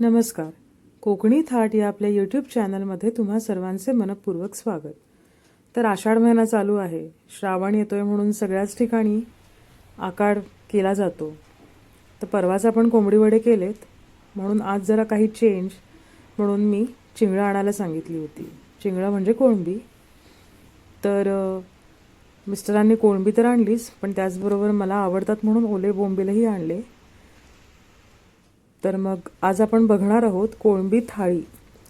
नमस्कार. कोकणी थाट या आपल्या यूट्यूब चॅनलमध्ये तुम्हा सर्वांचे मनपूर्वक स्वागत. तर आषाढ महिना चालू आहे. श्रावण येतोय म्हणून सगळ्याच ठिकाणी आकाड केला जातो. तर परवाच आपण कोंबडी वडे केलेत. म्हणून आज जरा काही चेंज म्हणून मी चिंगळं आणायला सांगितली होती. चिंगळं म्हणजे कोळंबी तर मिस्टरांनी कोळंबी तर आणलीच पण त्याचबरोबर मला आवडतात म्हणून ओले बोंबीलही आणले. तर मग आज आपण बघणार आहोत कोळंबी थाळी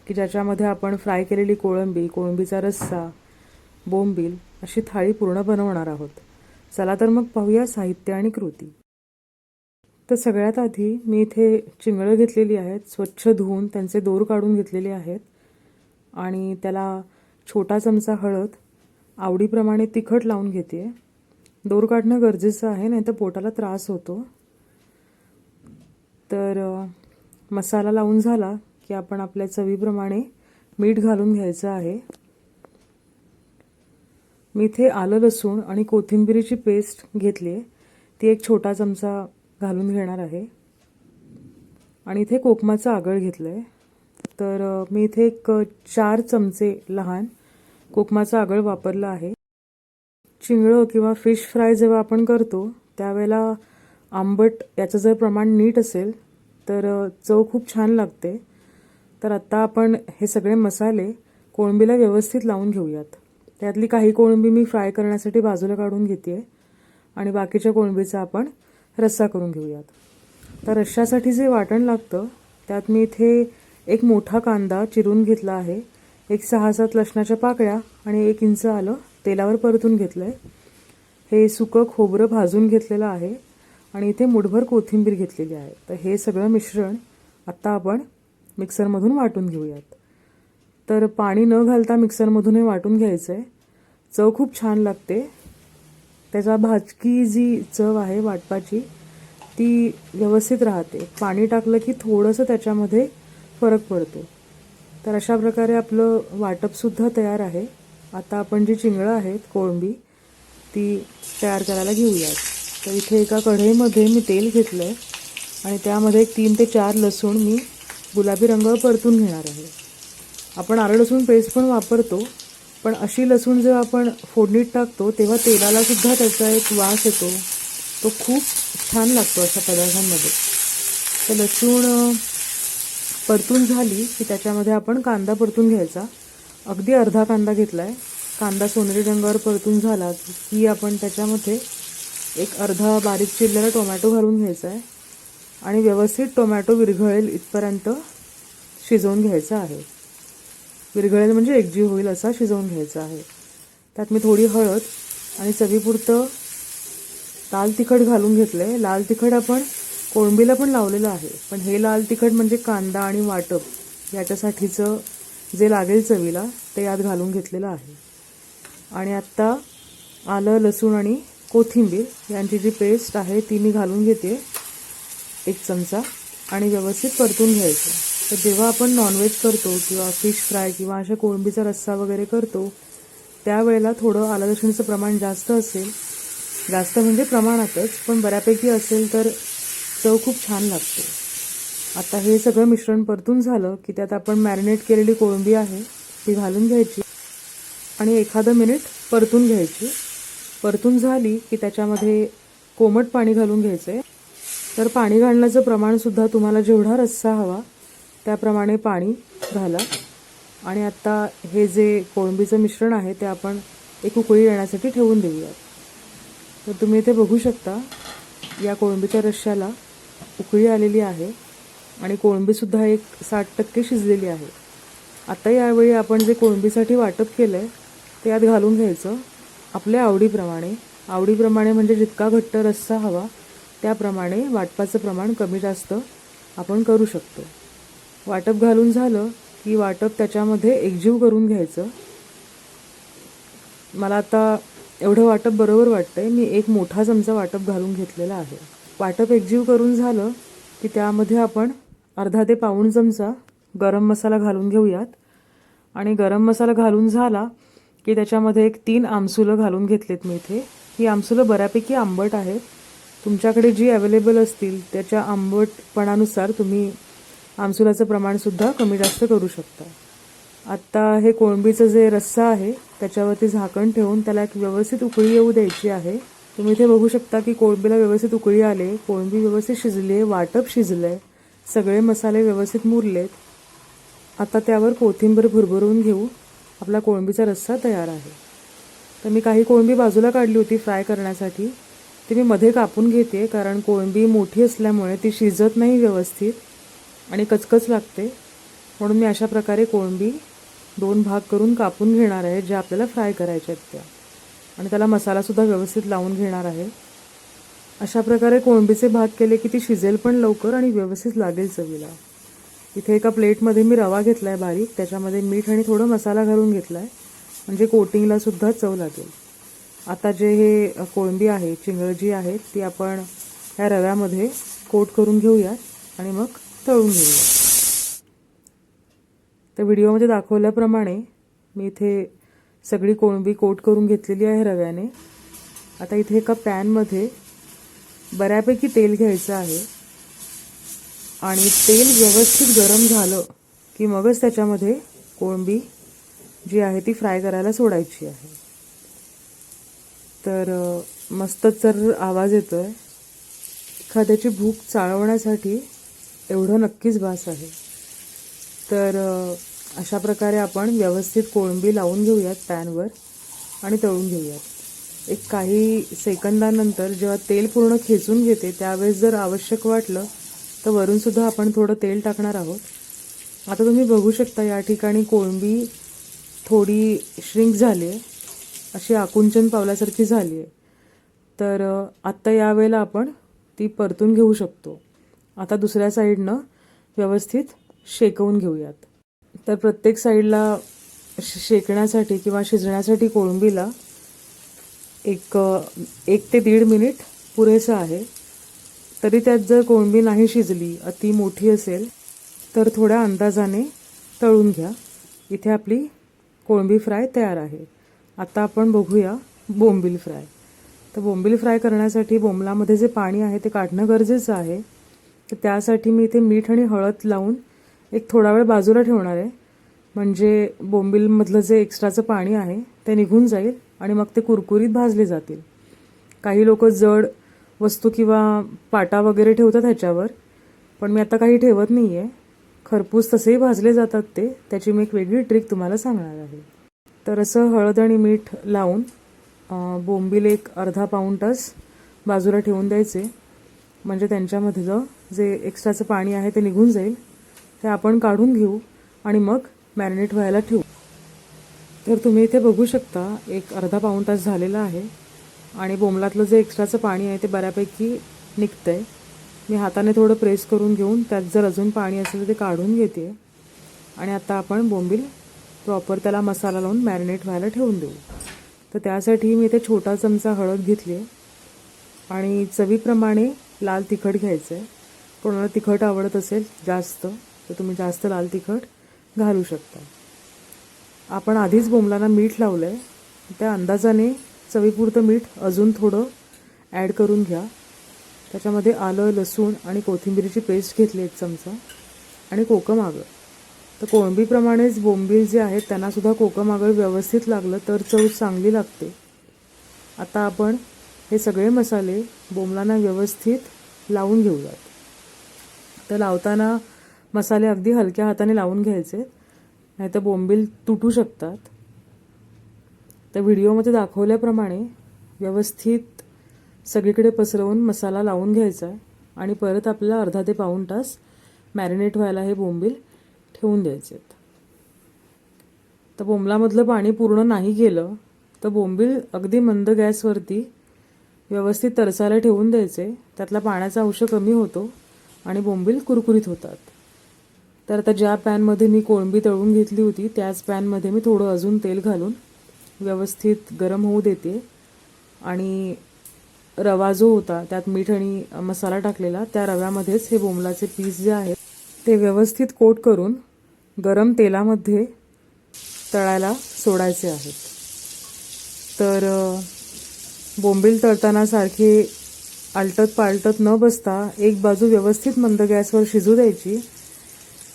की ज्याच्यामध्ये आपण फ्राय केलेली कोळंबी कोळंबीचा रस्सा बोंबील अशी थाळी पूर्ण बनवणार आहोत. चला तर मग पाहूया साहित्य आणि कृती. तर सगळ्यात आधी मी इथे चिंगळं घेतलेली आहेत स्वच्छ धुवून त्यांचे दोर काढून घेतलेले आहेत. आणि त्याला छोटा चमचा हळद आवडीप्रमाणे तिखट लावून घेते. दोर काढणं गरजेचं आहे नाही तर पोटाला त्रास होतो. तर मसाला लावून झाला की आपण आपल्या चवीप्रमाणे मीठ घालून घ्यायचं आहे. मी इथे आलं लसूण आणि कोथिंबिरीची पेस्ट घेतली आहे. ती एक छोटा चमचा घालून घेणार आहे. आणि इथे कोकमाचं आगळ घेतलं आहे तर मी इथे एक चार चमचे लहान कोकमाचं आगळ वापरलं आहे. चिंगळं किंवा फिश फ्राय जेव्हा आपण करतो त्यावेळेला आंबट याचं जर प्रमाण नीट असेल तर चव खूप छान लागते. तर आत्ता आपण हे सगळे मसाले कोळंबीला व्यवस्थित लावून घेऊयात. त्यातली काही कोळंबी मी फ्राय करण्यासाठी बाजूला काढून घेते आणि बाकीच्या कोळंबीचा आपण रस्सा करून घेऊयात. तर रश्श्यासाठी जे वाटण लागतं त्यात मी इथे एक मोठा कांदा चिरून घेतला आहे. एक सहा सात लसणाच्या पाकळ्या आणि एक इंच आलं तेलावर परतून घेतलं आहे हे सुकं खोबरं भाजून घेतलेलं आहे. आणि इथे मुठभर कोथिंबीर घेतलेली आहे. तर हे सगळं मिश्रण आत्ता आपण मिक्सरमधून वाटून घेऊयात. तर पाणी न घालता मिक्सरमधून हे वाटून घ्यायचं आहे चव खूप छान लागते. त्याच्या भाजकी जी चव आहे वाटपाची ती व्यवस्थित राहते. पाणी टाकलं की थोडंसं त्याच्यामध्ये फरक पडतो. तर अशा प्रकारे आपलं वाटपसुद्धा तयार आहे. आता आपण जी चिंगळं आहेत कोळंबी ती तयार करायला घेऊयात. तर इथे एका कढईमध्ये मी तेल घेतलं आहे आणि त्यामध्ये एक तीन ते चार लसूण मी गुलाबी रंगावर परतून घेणार आहे. आपण आलं लसूण पेस्ट पण वापरतो पण अशी लसूण जेव्हा आपण फोडणीत टाकतो तेव्हा तेलालासुद्धा त्याचा एक वास येतो. तो खूप छान लागतो अशा पदार्थांमध्ये. तर लसूण परतून झाली की त्याच्यामध्ये आपण कांदा परतून घ्यायचा. अगदी अर्धा कांदा घेतला आहे कांदा सोनेरी रंगावर परतून झाला की आपण त्याच्यामध्ये एक अर्धा बारीक चिरलेला टोमॅटो घालून घ्यायचा आहे आणि व्यवस्थित टोमॅटो विरघळेल इथपर्यंत शिजवून घ्यायचा आहे. विरघळेल म्हणजे एकजीव होईल असा शिजवून घ्यायचा आहे. त्यात मी थोडी हळद आणि चवीपुरतं लाल तिखट घालून घेतलं आहे लाल तिखट आपण कोळंबीला पण लावलेलं आहे. पण हे लाल तिखट म्हणजे कांदा आणि वाटप याच्यासाठीचं जे लागेल चवीला ते यात घालून घेतलेलं आहे. आणि आत्ता आलं लसूण आणि कोथिंबीर यांची जी पेस्ट आहे ती मी घालून घेते एक चमचा आणि व्यवस्थित परतून घ्यायचं. तर जेव्हा आपण नॉनव्हेज करतो किंवा फिश फ्राय किंवा अशा कोळंबीचा रस्सा वगैरे करतो त्यावेळेला थोडं आलं लसूणचं प्रमाण जास्त असेल. जास्त म्हणजे प्रमाणातच पण बऱ्यापैकी असेल तर चव खूप छान लागते. आता हे सगळं मिश्रण परतून झालं की त्यात आपण मॅरिनेट केलेली कोळंबी आहे ती घालून घ्यायची. आणि एखादं मिनिट परतून घ्यायची. परतून झाली की त्याच्यामध्ये कोमट पाणी घालून घ्यायचं आहे तर पाणी घालण्याचं प्रमाणसुद्धा तुम्हाला जेवढा रस्सा हवा त्याप्रमाणे पाणी घाला. आणि आत्ता हे जे कोळंबीचं मिश्रण आहे ते आपण एक उकळी येण्यासाठी ठेवून देऊयात. तर तुम्ही इथे बघू शकता या कोळंबीच्या रश्श्याला उकळी आलेली आहे आणि कोळंबीसुद्धा एक साठ टक्के शिजलेली आहे. आत्ता यावेळी आपण जे कोळंबीसाठी वाटप केलं आहे ते यात घालून घ्यायचं. आपल्या आवडीप्रमाणे. आवडीप्रमाणे म्हणजे जितका घट्ट रस्सा हवा त्याप्रमाणे वाटपाचं प्रमाण कमी जास्त आपण करू शकतो. वाटप घालून झालं की वाटप त्याच्यामध्ये एकजीव करून घ्यायचं. मला आता एवढं वाटप बरोबर वाटतंय मी एक मोठा चमचा वाटप घालून घेतलेला आहे. वाटप एकजीव करून झालं की त्यामध्ये आपण अर्धा ते पाऊण चमचा गरम मसाला घालून घेऊयात. आणि गरम मसाला घालून झाला की त्याच्यामध्ये एक तीन आमसुलं घालून घेतलेत मी इथे. ही आमसुलं बऱ्यापैकी आंबट आहेत. तुमच्याकडे जी अवेलेबल असतील त्याच्या आंबटपणानुसार तुम्ही आमसुलाचं प्रमाणसुद्धा कमी जास्त करू शकता. आत्ता हे कोळंबीचं जे रस्सा आहे त्याच्यावरती झाकण ठेवून त्याला एक व्यवस्थित उकळी येऊ द्यायची आहे. तुम्ही इथे बघू शकता की कोळंबीला व्यवस्थित उकळी आले कोळंबी व्यवस्थित शिजली आहे वाटप शिजलं आहे सगळे मसाले व्यवस्थित मुरलेत. आता त्यावर कोथिंबीर भुरभरून घेऊ. आपला कोळंबीचा रस्सा तयार आहे. तर मी काही कोळंबी बाजूला काढली होती फ्राय करण्यासाठी. ती मी मध्ये कापून घेते कारण कोळंबी मोठी असल्यामुळे ती शिजत नाही व्यवस्थित आणि कचकच लागते. म्हणून मी अशा प्रकारे कोळंबी दोन भाग करून कापून घेणार आहे ज्या आपल्याला फ्राय करायच्या आहेत त्या. आणि त्याला मसालासुद्धा व्यवस्थित लावून घेणार आहे. अशा प्रकारे कोळंबीचे भाग केले की ती शिजेल पण लवकर आणि व्यवस्थित लागेल चवीला. इथे एका प्लेटमध्ये मी रवा घेतला आहे बारीक त्याच्यामध्ये मीठ आणि थोडं मसाला घालून घेतला आहे म्हणजे कोटिंगला सुद्धा चव लागेल. आता जे हे कोळंबी आहे चिंगळजी आहे ती आपण ह्या रव्यामध्ये कोट करून घेऊया आणि मग तळून घेऊया. तर व्हिडिओमध्ये दाखवल्याप्रमाणे मी इथे सगळी कोळंबी कोट करून घेतलेली आहे रव्याने. आता इथे एका पॅनमध्ये बऱ्यापैकी तेल घ्यायचं आहे. आणि तेल व्यवस्थित गरम झालं की मगच त्याच्यामध्ये कोळंबी जी आहे ती फ्राय करायला सोडायची आहे. तर मस्तच तर आवाज आहे एखाद्याची भूक चाळवण्यासाठी एवढं नक्कीच भास आहे. तर अशा प्रकारे आपण व्यवस्थित कोळंबी लावून घेऊयात पॅनवर आणि तळून घेऊयात. एक काही सेकंदानंतर जेव्हा तेल पूर्ण खेचून घेते त्यावेळेस जर आवश्यक वाटलं तर वरूनसुद्धा आपण थोडं तेल टाकणार आहोत. आता तुम्ही बघू शकता या ठिकाणी कोळंबी थोडी श्रिंक झाली आहे अशी आकुंचन पावल्यासारखी झाली आहे तर आत्ता यावेळेला आपण ती परतून घेऊ शकतो. आता दुसऱ्या साईडनं व्यवस्थित शेकवून घेऊयात. तर प्रत्येक साईडला श- शेकण्यासाठी किंवा शिजण्यासाठी कोळंबीला एक एक ते दीड मिनिट पुरेसं आहे. तरी त्यात जर कोळंबी नाही शिजली अति मोठी असेल तर थोड्या अंदाजाने तळून घ्या. इथे आपली कोळंबी फ्राय तयार आहे. आता आपण बघूया बोंबील फ्राय. तर बोंबील फ्राय करण्यासाठी बोंबलामध्ये जे पाणी आहे ते काढणं गरजेचं आहे. तर त्यासाठी मी इथे मीठ आणि हळद लावून एक थोडा वेळ बाजूला ठेवणार आहे. म्हणजे बोंबीलमधलं जे एक्स्ट्राचं पाणी आहे ते निघून जाईल आणि मग ते कुरकुरीत भाजले जातील. काही लोक जड वस्तू किंवा पाटा वगैरे ठेवतात ह्याच्यावर पण मी आता काही ठेवत नाही आहे खरपूस तसेही भाजले जातात ते. त्याची मी एक वेगळी ट्रिक तुम्हाला सांगणार आहे. तर असं हळद आणि मीठ लावून बोंबील एक अर्धा पाऊण तास बाजूला ठेवून द्यायचे. म्हणजे त्यांच्यामधलं जे एक्स्ट्राचं पाणी आहे ते निघून जाईल. ते आपण काढून घेऊ आणि मग मॅरिनेट व्हायला ठेवू. तर तुम्ही इथे बघू शकता एक अर्धा पाऊण तास झालेला आहे. आणि बोंबलातलं जे एक्स्ट्राचं पाणी आहे ते बऱ्यापैकी निघतं आहे मी हाताने थोडं प्रेस करून घेऊन त्यात जर अजून पाणी असेल तर ते काढून घेते. आणि आता आपण बोंबील प्रॉपर त्याला मसाला लावून मॅरिनेट व्हायला ठेवून देऊ. तर त्यासाठी मी इथे छोटा चमचा हळद घेतली आहे. आणि चवीप्रमाणे लाल तिखट घ्यायचं आहे. कोणाला तिखट आवडत असेल जास्त तर तुम्ही जास्त लाल तिखट घालू शकता. आपण आधीच बोंबलांना मीठ लावलं आहे त्या अंदाजाने चवीपुरतं मीठ अजून थोडं ॲड करून घ्या. त्याच्यामध्ये आलं लसूण आणि कोथिंबीरीची पेस्ट घेतली एक चमचा आणि कोकम आगळ. तर कोळंबीप्रमाणेच बोंबील जे आहेत त्यांनासुद्धा कोकम आगळ व्यवस्थित लागलं तर चव चांगली लागते. आता आपण हे सगळे मसाले बोंबलांना व्यवस्थित लावून घेऊयात. तर लावताना मसाले अगदी हलक्या हाताने लावून घ्यायचे नाहीतर बोंबील तुटू शकतात. तर व्हिडिओमध्ये दाखवल्याप्रमाणे व्यवस्थित सगळीकडे पसरवून मसाला लावून घ्यायचा आहे आणि परत आपल्याला अर्धा ते पाऊण तास मॅरिनेट व्हायला हे बोंबील ठेवून द्यायचे आहेत. तर बोंबलामधलं पाणी पूर्ण नाही गेलं तर बोंबील अगदी मंद गॅसवरती व्यवस्थित तरसायला ठेवून द्यायचे. त्यातला पाण्याचा अंश कमी होतो आणि बोंबील कुरकुरीत होतात. तर आता ज्या पॅनमध्ये मी कोळंबी तळून घेतली होती त्याच पॅनमध्ये मी थोडं अजून तेल घालून व्यवस्थित गरम होऊ देते. आणि रवा जो होता त्यात मीठ आणि मसाला टाकलेला त्या रव्यामध्येच हे बोंबलाचे पीस जे आहेत ते व्यवस्थित कोट करून गरम तेलामध्ये तळायला सोडायचे आहेत. तर बोंबील तळताना सारखे आलटत पालटत न बसता एक बाजू व्यवस्थित मंद गॅसवर शिजू द्यायची.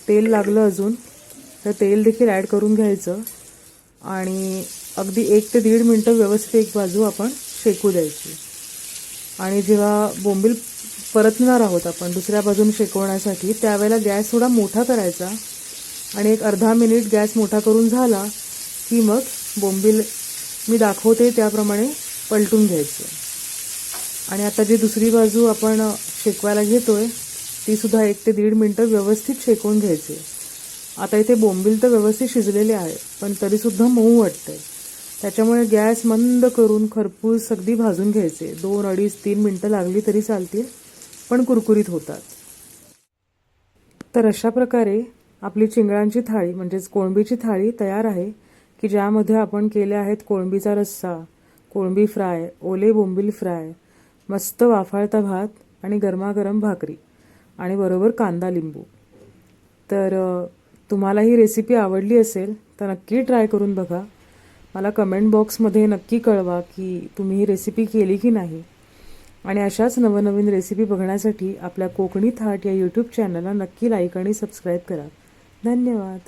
तेल लागलं अजून तर तेल देखील ॲड करून घ्यायचं. आणि अगदी एक ते दीड मिनटं व्यवस्थित एक बाजू आपण शेकू द्यायची. आणि जेव्हा बोंबील परतणार आहोत आपण दुसऱ्या बाजून शेकवण्यासाठी त्यावेळेला गॅस थोडा मोठा करायचा आणि एक अर्धा मिनिट गॅस मोठा करून झाला की मग बोंबील मी दाखवते त्याप्रमाणे पलटून घ्यायचं. आणि आता जी दुसरी बाजू आपण शेकवायला घेतो आहे तीसुद्धा एक ते दीड मिनटं व्यवस्थित शेकवून घ्यायची. आता इथे बोंबील तर व्यवस्थित शिजलेले आहे पण तरीसुद्धा मऊ वाटतं आहे त्याच्यामुळे गॅस मंद करून खरपूस अगदी भाजून घ्यायचे. दोन अडीच तीन मिनटं लागली तरी चालतील पण कुरकुरीत होतात. तर अशा प्रकारे आपली चिंगळांची थाळी म्हणजेच कोळंबीची थाळी तयार आहे की ज्यामध्ये आपण केले आहेत कोळंबीचा रस्सा कोळंबी फ्राय ओले बोंबील फ्राय मस्त वाफाळता भात आणि गरमागरम भाकरी आणि बरोबर कांदा लिंबू. तर तुम्हाला ही रेसिपी आवडली असेल तर नक्की ट्राय करून बघा. मला कमेंट बॉक्समध्ये नक्की कळवा की तुम्ही ही रेसिपी केली की नाही. आणि अशाच नवनवीन रेसिपी बघण्यासाठी आपल्या कोकणी थाट या यूट्यूब चॅनलला नक्की लाईक आणि सबस्क्राईब करा. धन्यवाद.